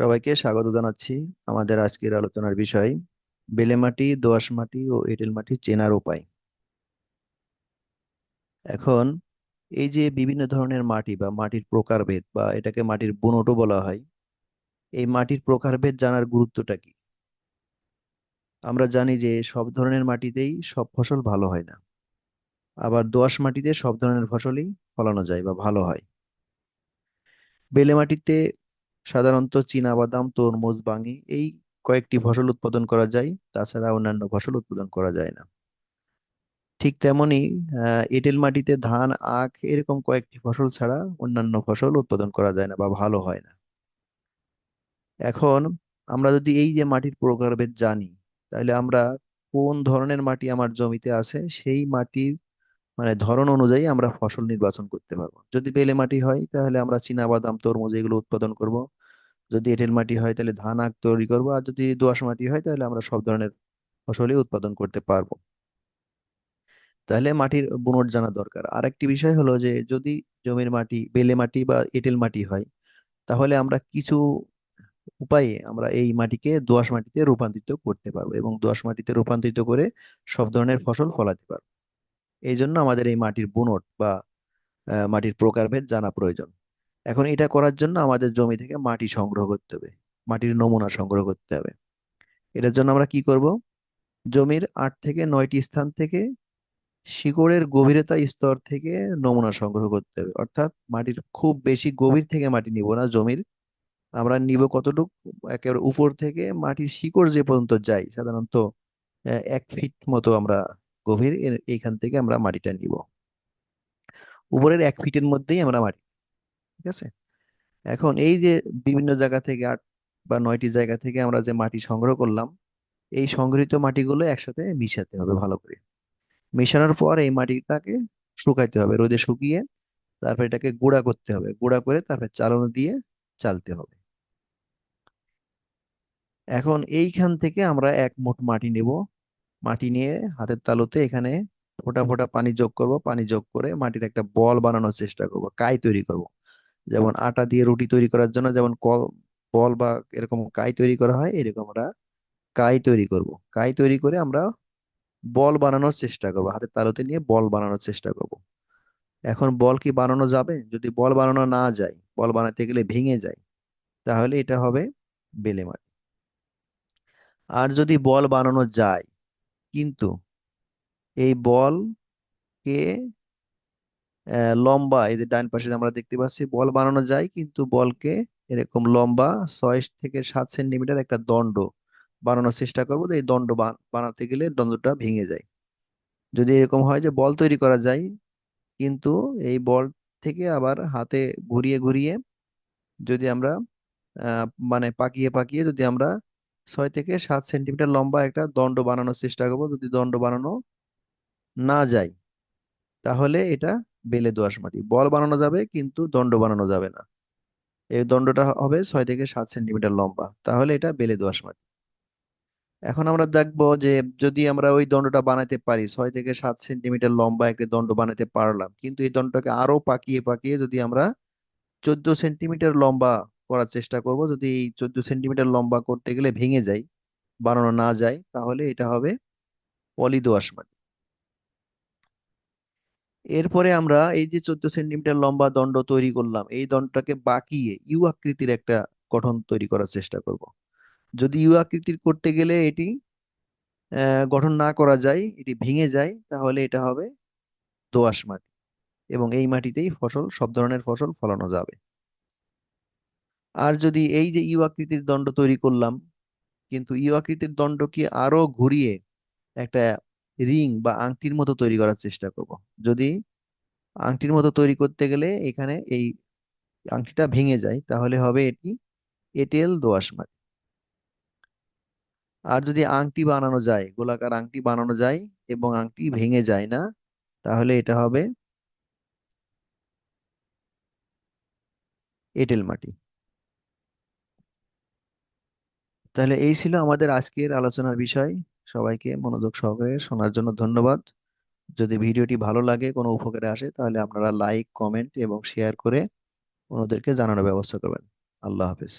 সবাইকে স্বাগত জানাচ্ছি আমাদের আজকের আলোচনার বিষয়, বেলে মাটি দোআঁশ মাটি ও এঁটেল মাটি চেনার উপায়। এখন এই যে বিভিন্ন ধরনের মাটি বা মাটির প্রকারভেদ বা এটাকে মাটির বুনটও বলা হয়, এই মাটির প্রকারভেদ জানার গুরুত্বটা কি? আমরা জানি যে সব ধরনের মাটিতেই সব ফসল ভালো হয় না। আবার দোআঁশ মাটিতে সব ধরনের ফসলই ফলানো যায় বা ভালো হয়। বেলে মাটিতে সাধারণত চীনাবাদাম তরমুজ, বাঙি এই কয়েকটি ফসল উৎপাদন করা যায়। তাছাড়া অন্যান্য ফসল উৎপাদন করা যায় না। ঠিক তেমনি এঁটেল মাটিতে ধান, আখ এরকম কয়েকটি ফসল ছাড়া অন্যান্য ফসল উৎপাদন করা যায় না বা ভালো হয় না। এখন আমরা যদি এই যে মাটির প্রকারভেদ জানি, তাহলে আমরা কোন ধরনের মাটি আমার জমিতে আছে, সেই মাটির মানে ধরন অনুযায়ী আমরা ফসল নির্বাচন করতে পারব। যদি বেলে মাটি হয়, তাহলে আমরা চীনাবাদাম তরমুজ এগুলো উৎপাদন করব। যদি এঁটেল মাটি হয়, তাহলে ধান, আখ তৈরি করব। আর যদি দোআঁশ মাটি হয়, তাহলে আমরা সব ধরনের ফসলই উৎপাদন করতে পারব। তাহলে মাটির বুনট জানা দরকার। আর একটি বিষয় হলো যে, যদি জমির মাটি, বেলে মাটি বা এঁটেল মাটি হয়, তাহলে আমরা কিছু উপায়ে আমরা এই মাটিকে দোআঁশ মাটিতে রূপান্তরিত করতে পারব এবং দোআঁশ মাটিতে রূপান্তরিত করে সব ধরনের ফসল ফলাতে পারব। এই জন্য আমাদের এই মাটির বুনট বা মাটির প্রকারভেদ জানা প্রয়োজন। এখন এটা করার জন্য আমাদের জমি থেকে মাটি সংগ্রহ করতে হবে, মাটির নমুনা সংগ্রহ করতে হবে। এটার জন্য আমরা কি করব? জমির আট থেকে নয়টি স্থান থেকে শিকড়ের গভীরতা স্তর থেকে নমুনা সংগ্রহ করতে হবে। অর্থাৎ মাটির খুব বেশি গভীর থেকে মাটি নিব না, জমির। আমরা নিব কতটুকু? একেবারে উপর থেকে মাটির শিকড় যে পর্যন্ত যাই সাধারণত এক ফিট মতো আমরা গভীর এইখান থেকে আমরা মাটিটা নিব। উপরের এক ফিটের মধ্যেই আমরা মাটি, ঠিক আছে? এখন এই যে বিভিন্ন জায়গা থেকে আট বা নয়টি জায়গা থেকে আমরা যে মাটি সংগ্রহ করলাম, এই সংগৃহীত মাটিগুলো একসাথে মিশাতে হবে ভালো করে। মেশানোর পর এই মাটিটাকে শুকাইতে হবে, রোদে শুকিয়ে তারপর এটাকে গুঁড়া করতে হবে। গুঁড়া করে তারপর চালনি দিয়ে চালতে হবে। এখন এইখান থেকে আমরা এক মোট মাটি নেব। মাটি নিয়ে হাতের তালুতে এখানে ফোঁটা ফোঁটা পানি যোগ করব, পানি যোগ করে মাটির একটা বল বানানোর চেষ্টা করব, কাই তৈরি করব। যেমন আটা দিয়ে রুটি তৈরি করার জন্য যেমন কল, বল বা এরকম কাই তৈরি করা হয়, এরকম আমরা কাই তৈরি করব। কাই তৈরি করে আমরা বল বানানোর চেষ্টা করব, হাতের তালুতে নিয়ে বল বানানোর চেষ্টা করব। এখন বল কি বানানো যাবে? যদি বল বানানো না যায়, বল বানাতে গেলে ভেঙে যায়, তাহলে এটা হবে বেলে মাটি। আর যদি বল বানানো যায় কিন্তু এই বলকে আহ, লম্বা এই যে ডান পাশে আমরা দেখতে পাচ্ছি বল বানানো যায় কিন্তু বলকে এরকম লম্বা ছয় থেকে সাত সেন্টিমিটার একটা দণ্ড বানানোর চেষ্টা করব। এই দণ্ড বানাতে গেলে দণ্ডটা ভেঙে যায়। যদি এরকম হয় যে বল তৈরি করা যায় কিন্তু এই বল থেকে আবার হাতে ঘুরিয়ে ঘুরিয়ে যদি আমরা মানে পাকিয়ে পাকিয়ে যদি আমরা ছয় থেকে সাত সেন্টিমিটার লম্বা একটা দণ্ড বানানোর চেষ্টা করব। যদি দণ্ড বানানো না যায়, তাহলে এটা বেলে দোআঁশ মাটি। বল বানানো যাবে, কিন্তু দণ্ড বানানো যাবে না। এই দণ্ডটা হবে ছয় থেকে সাত সেন্টিমিটার লম্বা। তাহলে এটা বেলে দোআঁশ মাটি। এখন আমরা দেখব যে যদি আমরা ওই দণ্ডটা বানাতে পারি, ছয় থেকে সাত সেন্টিমিটার লম্বা একটা দণ্ড বানাতে পারলাম, কিন্তু এই দণ্ডটাকে আরও পাকিয়ে পাকিয়ে যদি আমরা চোদ্দ সেন্টিমিটার লম্বা করার চেষ্টা করব। যদি এই চোদ্দ সেন্টিমিটার লম্বা করতে গেলে ভেঙে যায়, বানানো না যায়, তাহলে এটা হবে পলি দোআঁশ মাটি এরপরে আমরা এই যে চোদ্দ সেন্টিমিটার লম্বা দণ্ড তৈরি করলাম, এই দণ্ডটাকে বাঁকিয়ে ইউ আকৃতির একটা গঠন তৈরি করার চেষ্টা করব। যদি ইউ আকৃতির করতে গেলে এটি গঠন না করা যায়, এটি ভেঙে যায়, তাহলে এটা হবে দোআঁশ মাটি এবং এই মাটিতেই ফসল, সব ধরনের ফসল ফলানো যাবে। আর যদি এই যে ইউ আকৃতির দণ্ড তৈরি করলাম, কিন্তু ইউ আকৃতির দণ্ডকে আরও ঘুরিয়ে একটা রিং বা আংটির মতো তৈরি করার চেষ্টা করব। যদি আংটির মতো তৈরি করতে গেলে এখানে এই আংটিটা ভেঙে যায়, তাহলে হবে এটি এঁটেল দোআঁশ মাটি। আর যদি আংটি বানানো যায়, গোলাকার আংটি বানানো যায় এবং আংটি ভেঙে যায় না, তাহলে এটা হবে এঁটেল মাটি। তাহলে এই ছিল আমাদের আজকের আলোচনার বিষয়। সবাইকে মনোযোগ সহকারে শোনার জন্য ধন্যবাদ। যদি ভিডিওটি ভালো লাগে, কোনো উপকারে আসে, তাহলে আপনারা লাইক, কমেন্ট এবং শেয়ার করে ওনাদেরকে জানানোর ব্যবস্থা করবেন। আল্লাহ হাফেজ।